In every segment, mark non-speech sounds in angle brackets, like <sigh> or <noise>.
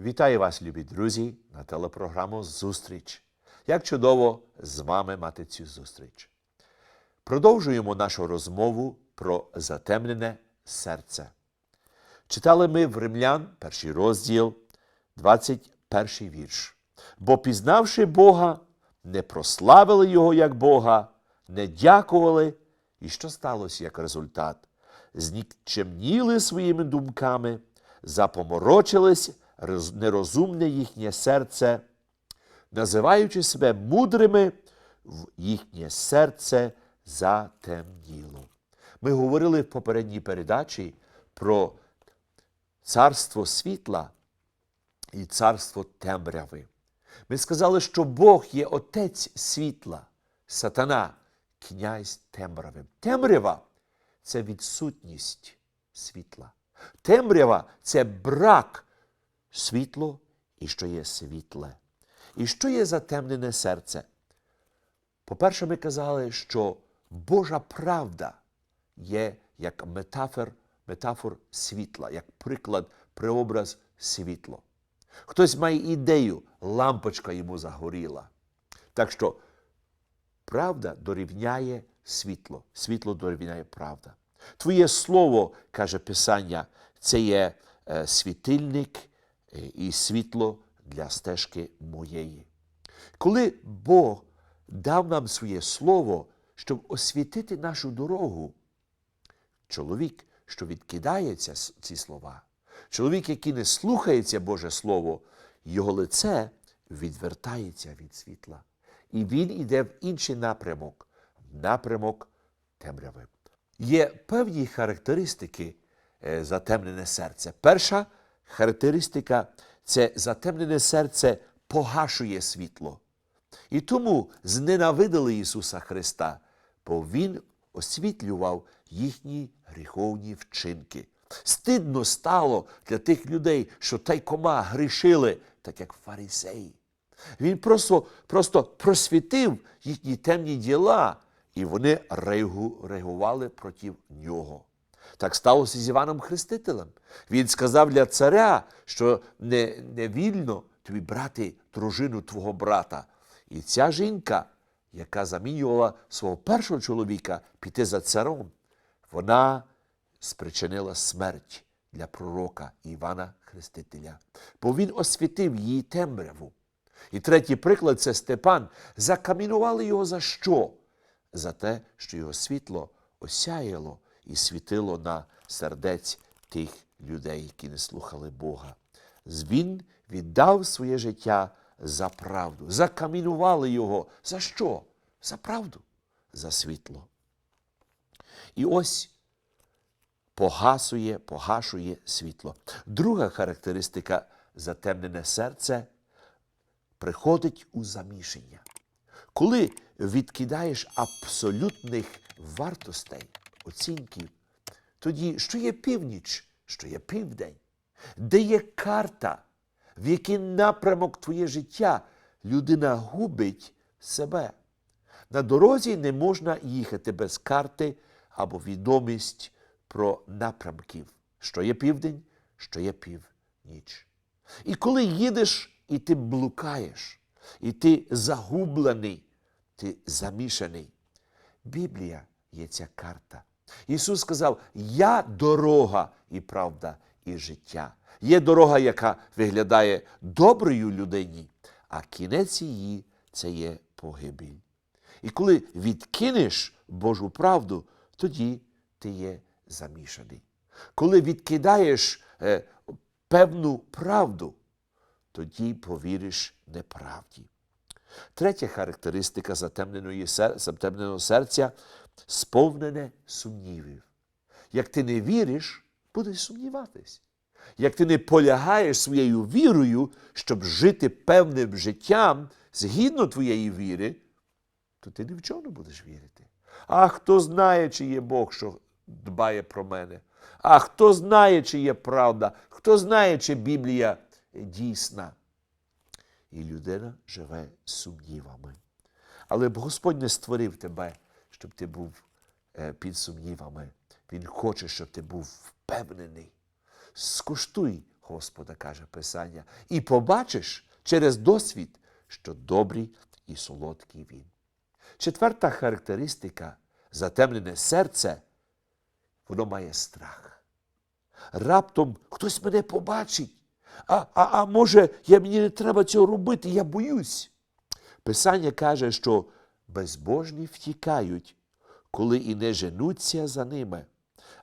Вітаю вас, любі друзі, на телепрограму Зустріч. Як чудово з вами мати цю зустріч. Продовжуємо нашу розмову про затемнене серце. Читали ми в Римлян, перший розділ, 21 вірш. Бо пізнавши Бога, не прославили Його як Бога, не дякували, і що сталося як результат? Знікчемніли своїми думками, запоморочились нерозумне їхнє серце, називаючи себе мудрими, в їхнє серце затемніло. Ми говорили в попередній передачі про царство світла і царство темряви. Ми сказали, що Бог є отець світла, сатана, князь темряви. Темрява це відсутність світла. Темрява це брак світло і що є світле. І що є затемнене серце? По-перше, ми казали, що Божа правда є як метафор, метафор світла, як приклад, преобраз світло. Хтось має ідею, лампочка йому загоріла. Так що правда дорівняє світло, світло дорівняє правда. Твоє слово, каже Писання, це є е, світильник і світло для стежки моєї. Коли Бог дав нам своє слово, щоб освітити нашу дорогу, чоловік, що відкидає ці, слова, чоловік, який не слухається Боже Слово, його лице відвертається від світла. І він іде в інший напрямок, напрямок темряви. Є певні характеристики е, затемнене серце. Перша характеристика це затемнене серце погашує світло. І тому зненавидили Ісуса Христа, бо Він освітлював їхні гріховні вчинки. Стидно стало для тих людей, що тайкома грішили, так як фарисеї. Він просто, просто просвітив їхні темні діла, і вони реагували проти нього. Так сталося з Іваном Хрестителем. Він сказав для царя, що не, не вільно тобі брати дружину твого брата. І ця жінка, яка замінювала свого першого чоловіка піти за царом, вона спричинила смерть для пророка Івана Хрестителя, бо він освітив її темряву. І третій приклад це Степан. Закамінували його за що? За те, що його світло осяяло і світило на сердець тих людей, які не слухали Бога. Він віддав своє життя за правду. Закамінували його. За що? За правду, за світло. І ось погасує, погашує світло. Друга характеристика затемнене серце приходить у замішання. Коли відкидаєш абсолютних вартостей, оцінків, тоді що є північ, що є південь, де є карта, в який напрямок твоє життя людина губить себе. На дорозі не можна їхати без карти або відомість про напрямків, що є південь, що є північ. І коли їдеш і ти блукаєш, і ти загублений, ти замішаний, Біблія є ця карта. Ісус сказав: Я дорога і правда, і життя. Є дорога, яка виглядає доброю людині, а кінець її це є погибель. І коли відкинеш Божу правду, тоді ти є замішаний. Коли відкидаєш е, певну правду, тоді повіриш неправді. Третя характеристика затемненого серця сповнене сумнівів. Як ти не віриш, будеш сумніватись. Як ти не полягаєш своєю вірою, щоб жити певним життям згідно твоєї віри, то ти ні в чому будеш вірити. А хто знає, чи є Бог, що дбає про мене? А хто знає, чи є правда? Хто знає, чи Біблія дійсна? І людина живе сумнівами. Але б Господь не створив тебе, щоб ти був е, під сумнівами. Він хоче, щоб ти був впевнений. Скуштуй Господа, каже Писання, і побачиш через досвід, що добрий і солодкий він. Четверта характеристика затемнене серце, воно має страх. Раптом хтось мене побачить. А, а, а може, я, мені не треба цього робити, я боюсь. Писання каже, що безбожні втікають, коли і не женуться за ними,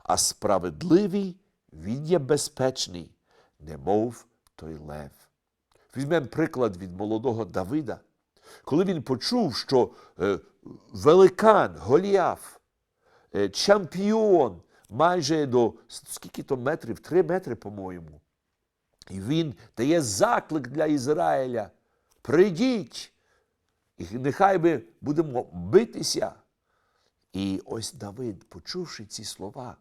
а справедливий він є безпечний, немов той лев. Візьмемо приклад від молодого Давида. Коли він почув, що е, великан Голіаф, е, чемпіон майже до скільки то метрів, три метри, по-моєму. І він дає заклик для Ізраїля. Прийдіть, і нехай ми будемо битися. І ось Давид, почувши ці слова,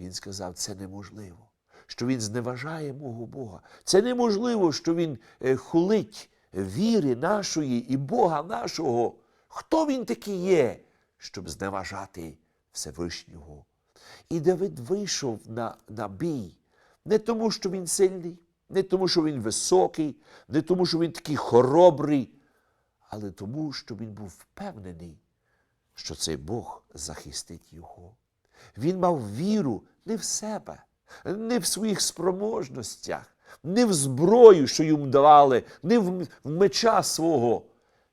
він сказав, це неможливо, що він зневажає мого Бога. Це неможливо, що він е, хулить віри нашої і Бога нашого. Хто він такий є, щоб зневажати Всевишнього? І Давид вийшов на, на бій не тому, що він сильний, не тому, що він високий, не тому, що він такий хоробрий, але тому, що він був впевнений, що цей Бог захистить його. Він мав віру не в себе, не в своїх спроможностях, не в зброю, що йому давали, не в меча свого.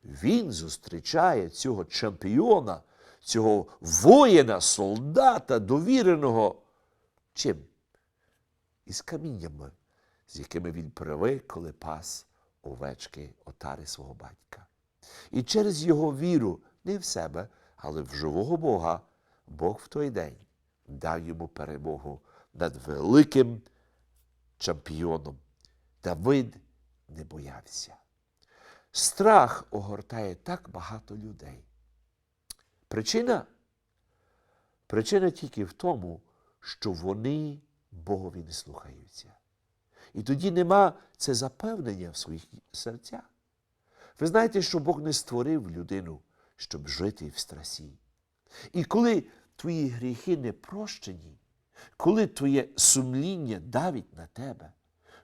Він зустрічає цього чемпіона, цього воїна, солдата, довіреного. Чим? Із каміннями, з якими він привик, коли пас овечки отари свого батька. І через його віру не в себе, але в живого Бога, Бог в той день дав йому перемогу над великим чемпіоном. Давид не боявся. Страх огортає так багато людей. Причина? Причина тільки в тому, що вони Богові не слухаються. І тоді нема це запевнення в своїх серцях. Ви знаєте, що Бог не створив людину, щоб жити в страсі. І коли твої гріхи не прощені, коли твоє сумління давить на тебе,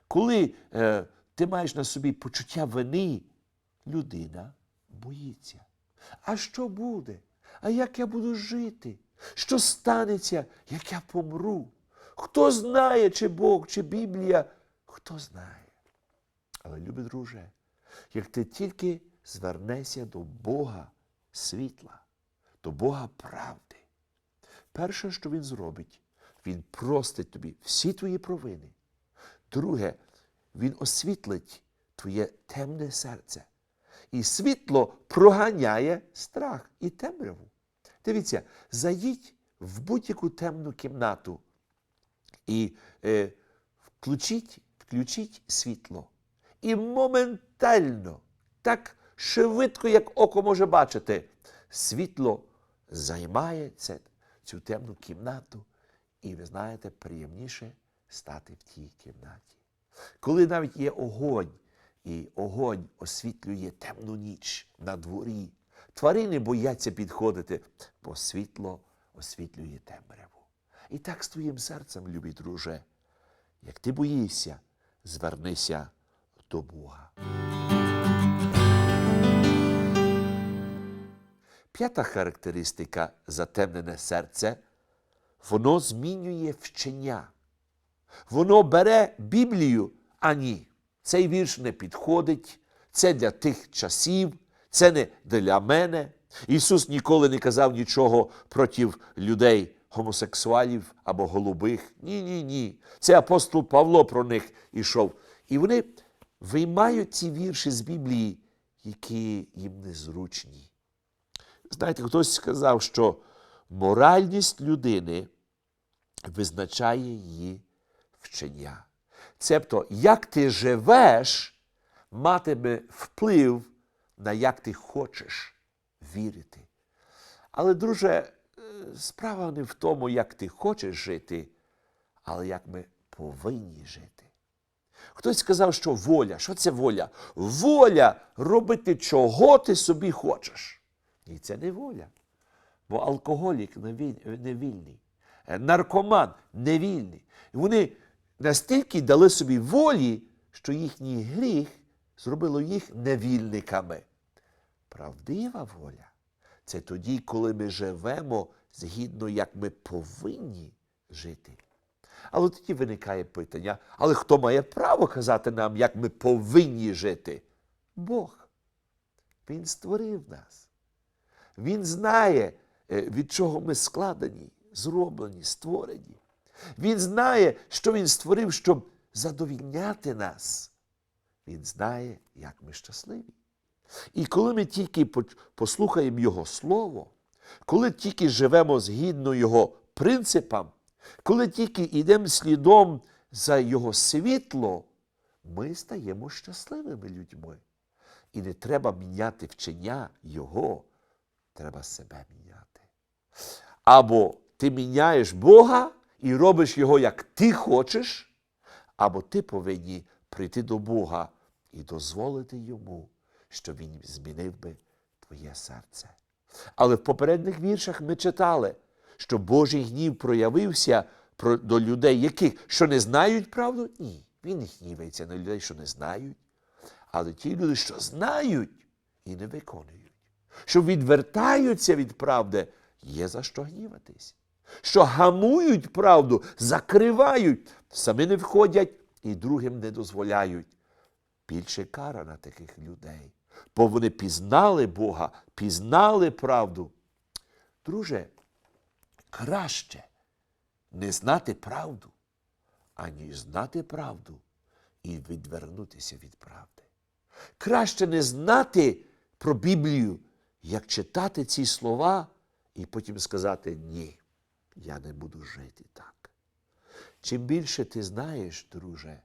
коли е, ти маєш на собі почуття вини, людина боїться. А що буде? А як я буду жити? Що станеться, як я помру? Хто знає, чи Бог, чи Біблія? Хто знає? Але, любий друже, як ти тільки звернешся до Бога світла, до Бога правди, перше, що Він зробить, Він простить тобі всі твої провини. Друге, Він освітлить твоє темне серце. І світло проганяє страх і темряву. Дивіться, заїдь в будь-яку темну кімнату і е, включіть, включіть світло. І моментально, так швидко, як око може бачити, світло займає це, цю темну кімнату, і ви знаєте, приємніше стати в тій кімнаті. Коли навіть є огонь, і огонь освітлює темну ніч на дворі, тварини бояться підходити, бо світло освітлює темряву. І так з твоїм серцем, любий друже, як ти боїшся, звернися до Бога. П'ята характеристика затемнене серце, воно змінює вчення. Воно бере Біблію, а ні, цей вірш не підходить, це для тих часів, це не для мене. Ісус ніколи не казав нічого проти людей, гомосексуалів або голубих. Ні, ні, ні. Це апостол Павло про них ішов. І вони виймають ці вірші з Біблії, які їм незручні. Знаєте, хтось сказав, що моральність людини визначає її вчення. Цебто, як ти живеш, матиме вплив на як ти хочеш вірити. Але, друже, справа не в тому, як ти хочеш жити, але як ми повинні жити. Хтось сказав, що воля. Що це воля? Воля робити, чого ти собі хочеш. І це не воля. Бо алкоголік невіль- невільний, е, наркоман невільний. І Вони настільки дали собі волі, що їхній гріх зробило їх невільниками. Правдива воля це тоді, коли ми живемо згідно, як ми повинні жити. Але тоді виникає питання: але хто має право казати нам, як ми повинні жити? Бог. Він створив нас. Він знає, е, від чого ми складені, зроблені, створені. Він знає, що Він створив, щоб задовільняти нас. Він знає, як ми щасливі. І коли ми тільки послухаємо Його Слово, коли тільки живемо згідно Його принципам, коли тільки йдемо слідом за Його світло, ми стаємо щасливими людьми. І не треба міняти вчення Його, треба себе міняти. Або ти міняєш Бога і робиш Його, як ти хочеш, або ти повинні прийти до Бога і дозволити йому, щоб він змінив би твоє серце. Але в попередніх віршах ми читали, що Божий гнів проявився про- до людей, яких що не знають правду? Ні. Він не гнівається на людей, що не знають. Але ті люди, що знають і не виконують, що відвертаються від правди, є за що гніватись. Що гамують правду, закривають, самі не входять і другим не дозволяють. Більше кара на таких людей. Бо вони пізнали Бога, пізнали правду. Друже, краще не знати правду, аніж знати правду і відвернутися від правди. Краще не знати про Біблію, як читати ці слова і потім сказати ні, я не буду жити так. Чим більше ти знаєш, друже,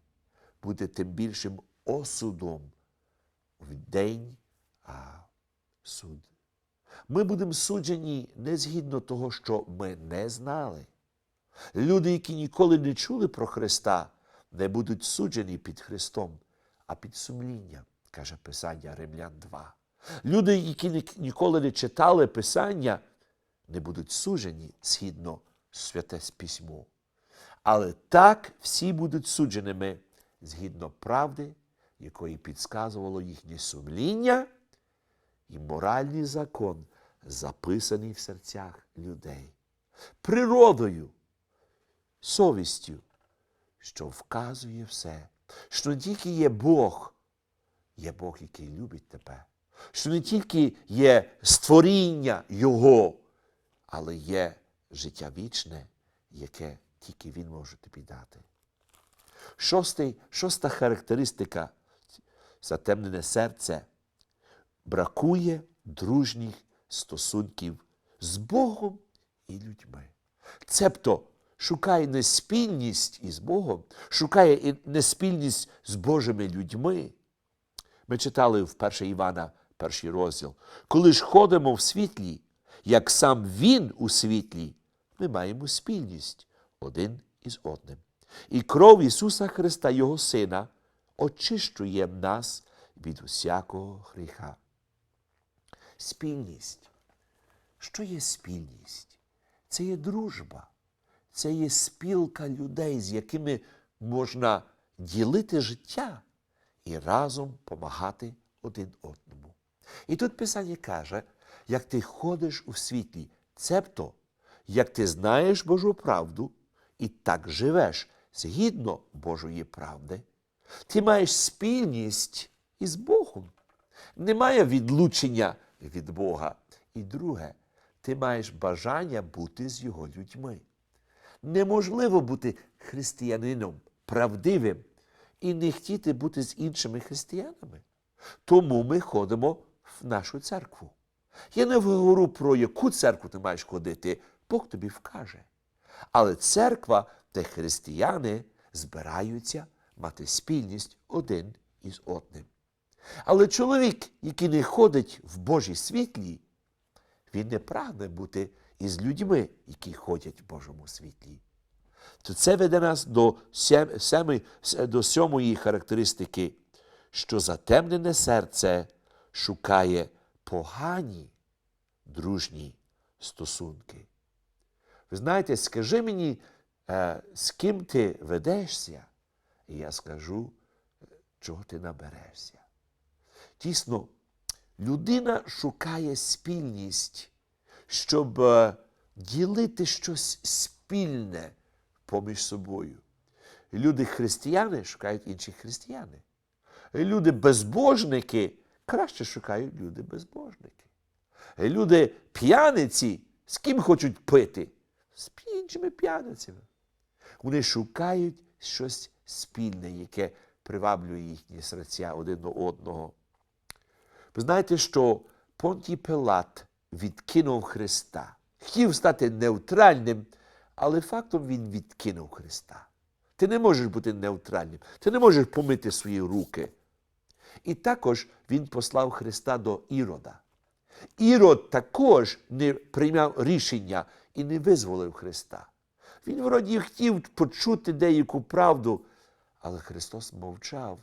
буде тим більшим осудом в день суд. Ми будемо суджені не згідно того, що ми не знали. Люди, які ніколи не чули про Христа, не будуть суджені під Христом, а під сумлінням, каже Писання Римлян 2. Люди, які ніколи не читали Писання, не будуть суджені згідно святе письмо. Але так всі будуть судженими згідно правди, якої підказувало їхнє сумління і моральний закон, записаний в серцях людей. Природою, совістю, що вказує все, що не тільки є Бог, є Бог, який любить тебе, що не тільки є створіння Його, але є життя вічне, яке тільки Він може тобі дати. Шостий, шоста характеристика затемнене серце бракує дружніх стосунків з Богом і людьми. Цебто шукає не спільність із Богом, шукає і не спільність з Божими людьми. Ми читали в 1 Івана, перший розділ. Коли ж ходимо в світлі, як сам Він у світлі, ми маємо спільність один із одним. І кров Ісуса Христа, Його Сина, очищує нас від усякого гріха. Спільність. Що є спільність? Це є дружба, це є спілка людей, з якими можна ділити життя і разом помагати один одному. І тут Писання каже, як ти ходиш у світлі, цебто, як ти знаєш Божу правду і так живеш згідно Божої правди, ти маєш спільність із Богом. Немає відлучення від Бога. І друге, ти маєш бажання бути з його людьми. Неможливо бути християнином правдивим і не хотіти бути з іншими християнами. Тому ми ходимо в нашу церкву. Я не говорю про яку церкву ти маєш ходити, Бог тобі вкаже. Але церква, де християни збираються мати спільність один із одним. Але чоловік, який не ходить в Божій світлі, він не прагне бути із людьми, які ходять в Божому світлі. То це веде нас до, семи, до сьомої характеристики, що затемнене серце шукає погані дружні стосунки. Ви знаєте, скажи мені, е, з ким ти ведешся, і я скажу, чого ти наберешся. Дійсно, людина шукає спільність, щоб е, ділити щось спільне поміж собою. Люди християни шукають інших християни. Люди безбожники краще шукають люди безбожники. Люди п'яниці з ким хочуть пити? З іншими п'яницями. Вони шукають щось спільне, яке приваблює їхні серця один до одного. Ви знаєте, що Понтій Пилат відкинув Христа. Хотів стати невтральним, але фактом він відкинув Христа. Ти не можеш бути невтральним, ти не можеш помити свої руки. І також він послав Христа до Ірода. Ірод також не прийняв рішення і не визволив Христа. Він вроді хотів почути деяку правду, але Христос мовчав,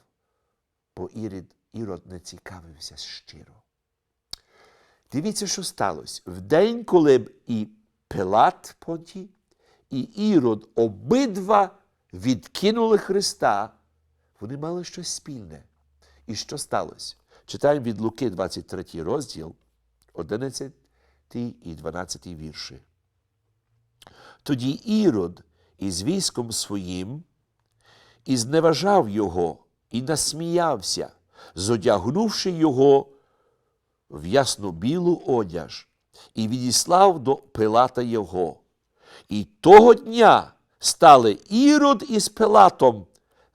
бо Ірод, Ірод не цікавився щиро. Дивіться, що сталося. В день, коли б і Пилат Понтій, і Ірод обидва відкинули Христа, вони мали щось спільне. І що сталося? Читаємо від Луки 23 розділ, 11 і 12 вірші. Тоді Ірод із військом своїм і зневажав його і насміявся, зодягнувши його в ясно-білу одяж, і відіслав до Пилата його. І того дня стали Ірод із Пилатом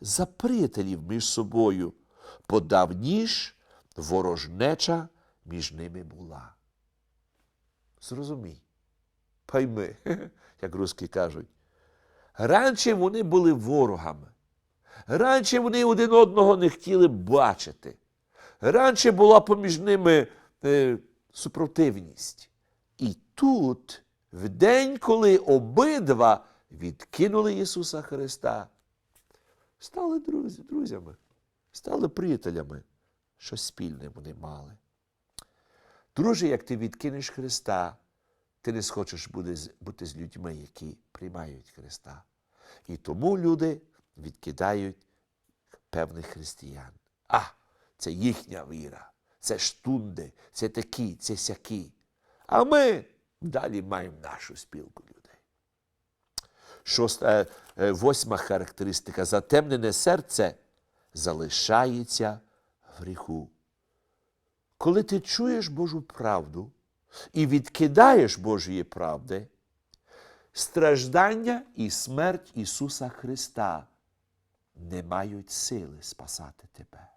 за приятелів між собою, бо давніш ворожнеча між ними була. Зрозумій, пойми, <laughs> як русські кажуть. Раніше вони були ворогами. Раніше вони один одного не хотіли бачити. Раніше була поміж ними е, супротивність. І тут, в день, коли обидва відкинули Ісуса Христа, стали друзі, друзями, стали приятелями, що спільне вони мали. Друже, як ти відкинеш Христа, ти не схочеш бути, з- людьми, які приймають Христа. І тому люди відкидають певних християн. А, це їхня віра, це штунди, це такі, це сякі. А ми далі маємо нашу спілку людей. Шоста, е, е, восьма характеристика. Затемнене серце залишається в гріху. Коли ти чуєш Божу правду і відкидаєш Божої правди, страждання і смерть Ісуса Христа не мають сили спасати тебе.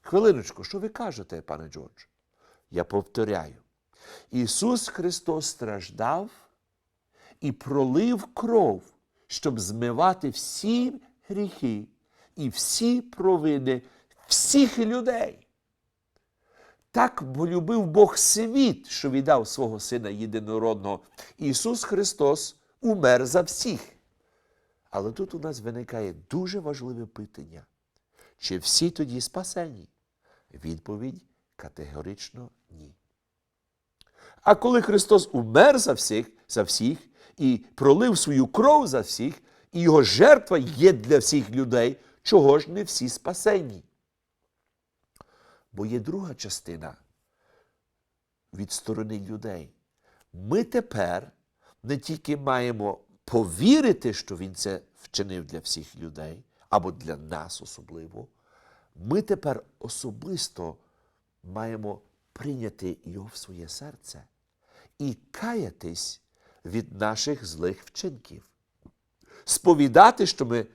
Хвилиночку, що ви кажете, пане Джордж? Я повторяю. Ісус Христос страждав і пролив кров, щоб змивати всі гріхи і всі провини всіх людей. Так полюбив Бог світ, що віддав свого Сина єдинородного. Ісус Христос умер за всіх. Але тут у нас виникає дуже важливе питання. Чи всі тоді спасені? Відповідь категорично ні. А коли Христос умер за всіх, за всіх і пролив свою кров за всіх, і його жертва є для всіх людей, чого ж не всі спасені? Бо є друга частина від сторони людей. Ми тепер не тільки маємо повірити, що Він це вчинив для всіх людей, або для нас особливо, ми тепер особисто маємо прийняти його в своє серце і каятись від наших злих вчинків, сповідати, що ми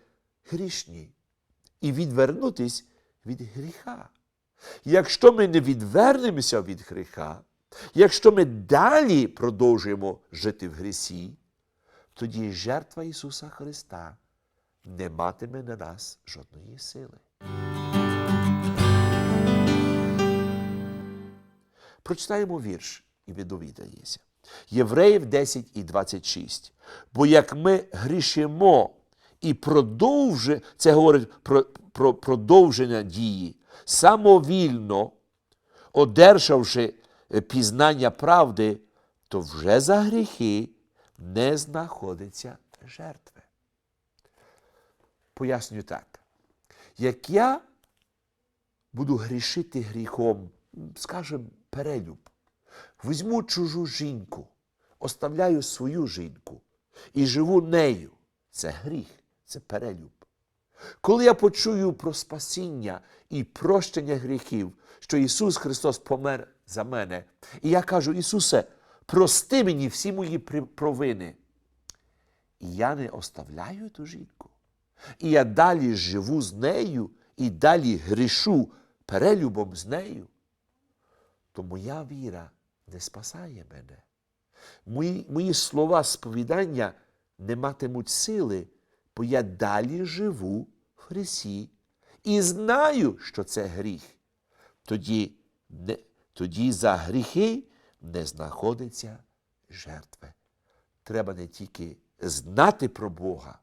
грішні, і відвернутись від гріха. Якщо ми не відвернемося від гріха, якщо ми далі продовжуємо жити в грісі, тоді жертва Ісуса Христа не матиме на нас жодної сили. Прочитаємо вірш і ви довідаєтеся. Євреїв 10 і 26. Бо як ми грішимо і продовжує, це говорить про, про продовження дії, самовільно, одержавши е, пізнання правди, то вже за гріхи не знаходиться жертви. Пояснюю так. як я буду грішити гріхом, скажем, перелюб, візьму чужу жінку, оставляю свою жінку і живу нею. Це гріх, це перелюб. Коли я почую про спасіння і прощення гріхів, що Ісус Христос помер за мене, і я кажу, Ісусе, прости мені всі мої провини. І я не оставляю ту жінку. І я далі живу з нею і далі грішу перелюбом з нею, то моя віра не спасає мене. Мої, мої слова сповідання не матимуть сили, бо я далі живу в Христі і знаю, що це гріх. Тоді, не, тоді за гріхи не знаходиться жертви. Треба не тільки знати про Бога,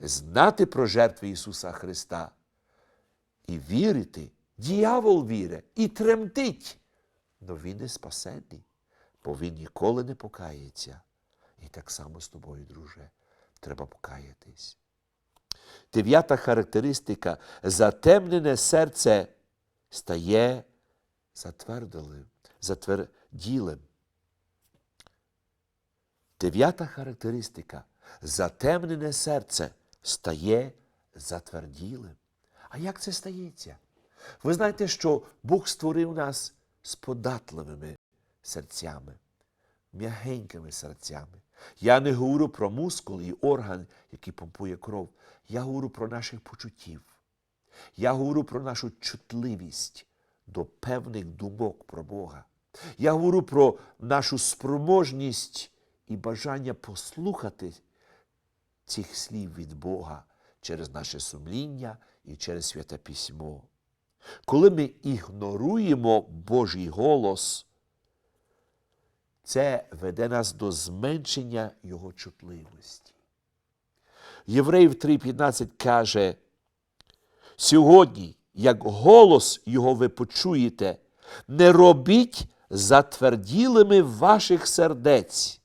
знати про жертви Ісуса Христа і вірити. Діявол вірить і тремтить, но він не спасений, бо він ніколи не покається. І так само з тобою, друже, треба покаятись. Дев'ята характеристика затемнене серце стає затвердилим, затверділим. Дев'ята характеристика затемнене серце стає затверділим. А як це стається? Ви знаєте, що Бог створив нас з податливими серцями, м'ягенькими серцями. Я не говорю про мускул і орган, який помпує кров. Я говорю про наших почуттів. Я говорю про нашу чутливість до певних думок про Бога. Я говорю про нашу спроможність і бажання послухати цих слів від Бога через наше сумління і через святе письмо. Коли ми ігноруємо Божий голос, це веде нас до зменшення Його чутливості. Євреїв 3,15 каже, сьогодні, як голос Його ви почуєте, не робіть затверділими ваших сердець.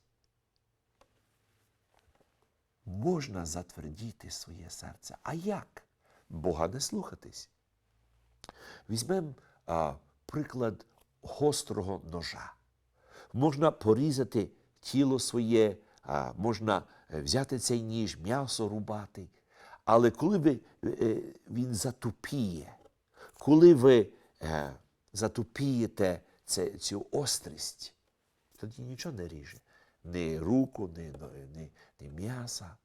Можна затвердіти своє серце. А як? Бога не слухатись. Візьмемо приклад гострого ножа. Можна порізати тіло своє, можна е, взяти цей ніж, м'ясо рубати. Але коли ви, е, він затупіє, коли ви е, затупієте цю острість, тоді нічого не ріже. Ні руку, ні, ні, ні м'яса.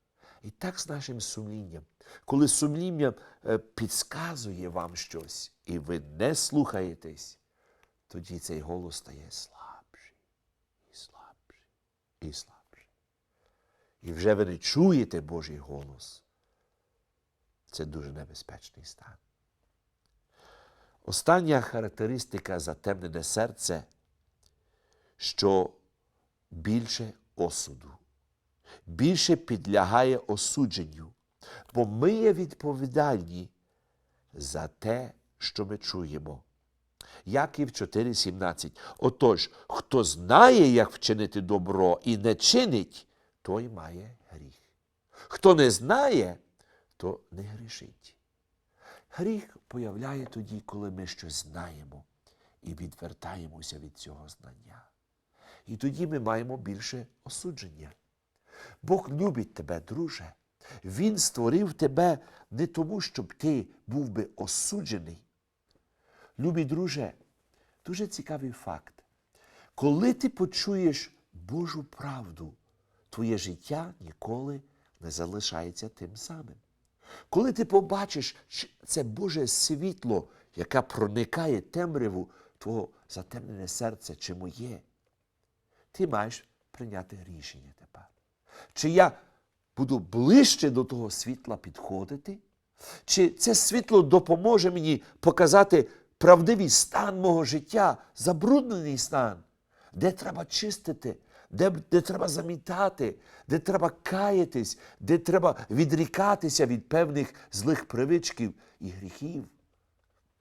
І так з нашим сумлінням. Коли сумління е, підсказує вам щось, і ви не слухаєтесь, тоді цей голос стає слабший, і слабший. І вже ви не чуєте Божий голос. Це дуже небезпечний стан. Остання характеристика затемнене серце, що більше осуду, більше підлягає осудженню, бо ми є відповідальні за те, що ми чуємо. Яків 4,17. Отож, хто знає, як вчинити добро і не чинить, той має гріх. Хто не знає, то не грішить. Гріх появляє тоді, коли ми щось знаємо і відвертаємося від цього знання. І тоді ми маємо більше осудження. Бог любить тебе, друже. Він створив тебе не тому, щоб ти був би осуджений. Любий друже, дуже цікавий факт. Коли ти почуєш Божу правду, твоє життя ніколи не залишається тим самим. Коли ти побачиш це Боже світло, яке проникає темряву твого затемнене серце чи моє, ти маєш прийняти рішення тепер. Чи я буду ближче до того світла підходити? Чи це світло допоможе мені показати правдивий стан мого життя, забруднений стан, де треба чистити, де, де треба замітати, де треба каятись, де треба відрікатися від певних злих привичків і гріхів?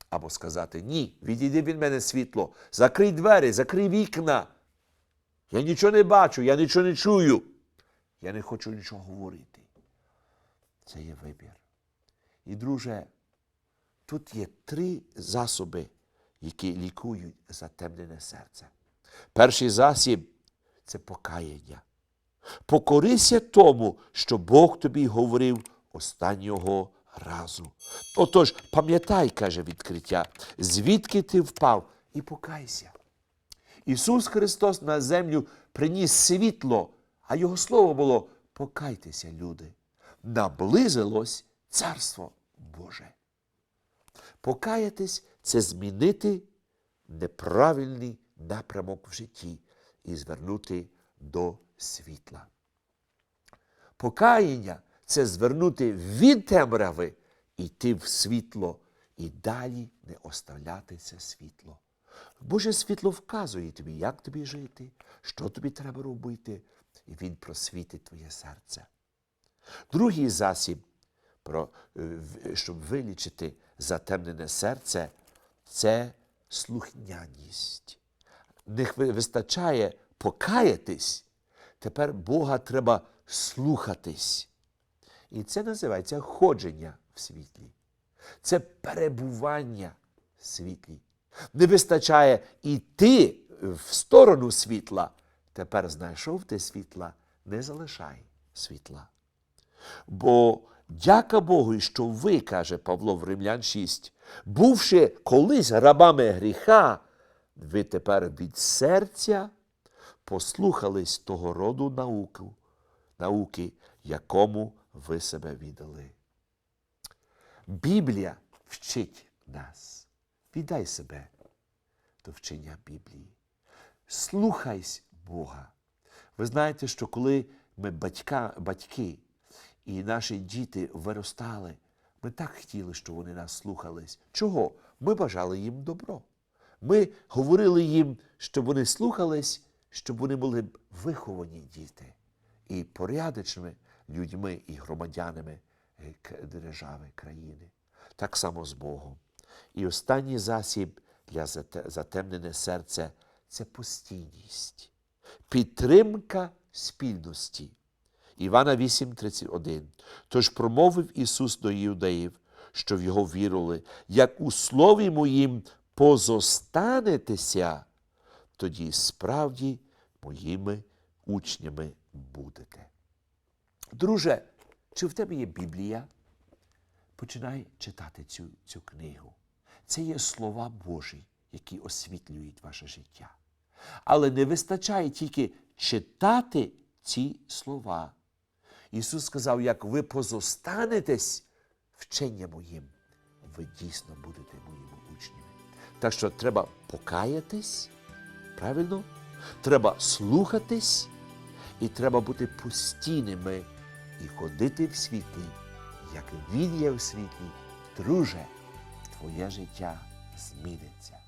Або сказати, ні, відійди від мене світло, закрий двері, закрий вікна. Я нічого не бачу, я нічого не чую. Я не хочу нічого говорити. Це є вибір. І, друже, тут є три засоби, які лікують затемнене серце. Перший засіб це покаяння. Покорися тому, що Бог тобі говорив останнього разу. Отож, пам'ятай, каже відкриття, звідки ти впав, і покайся. Ісус Христос на землю приніс світло, а Його слово було покайтеся, люди. Наблизилось Царство Боже. Покаятись це змінити неправильний напрямок в житті і звернути до світла. Покаяння це звернути від темряви, йти в світло і далі не оставляти це світло. Боже світло вказує тобі, як тобі жити, що тобі треба робити, і Він просвітить твоє серце. Другий засіб, е, щоб вилічити затемнене серце, це слухняність. Не вистачає покаятись, тепер Бога треба слухатись. І це називається ходження в світлі. Це перебування в світлі. Не вистачає йти в сторону світла. Тепер знайшов ти світла, не залишай світла. Бо дяка Богу, що ви, каже Павло в Римлян 6, бувши колись рабами гріха, ви тепер від серця послухались того роду науку, науки, якому ви себе віддали. Біблія вчить нас. Віддай себе до вчення Біблії. Слухайся Бога. Ви знаєте, що коли ми батька, батьки і наші діти виростали, ми так хотіли, щоб вони нас слухались. Чого? Ми бажали їм добро. Ми говорили їм, щоб вони слухались, щоб вони були виховані діти і порядочними людьми і громадянами е, держави, країни. Так само з Богом. І останній засіб для затемнене серце це постійність, підтримка спільності. Івана 8:31. Тож промовив Ісус до юдеїв, що в Його вірили, як у слові моїм позостанетеся, тоді справді моїми учнями будете. Друже, чи в тебе є Біблія? Починай читати цю, цю книгу. Це є слова Божі, які освітлюють ваше життя. Але не вистачає тільки читати ці слова. Ісус сказав, як ви позостанетесь вчення моїм, ви дійсно будете моїми учнями. Так що треба покаятись, правильно? Треба слухатись, і треба бути постійними і ходити в світлі, як він є в світлі, друже, твоє життя зміниться.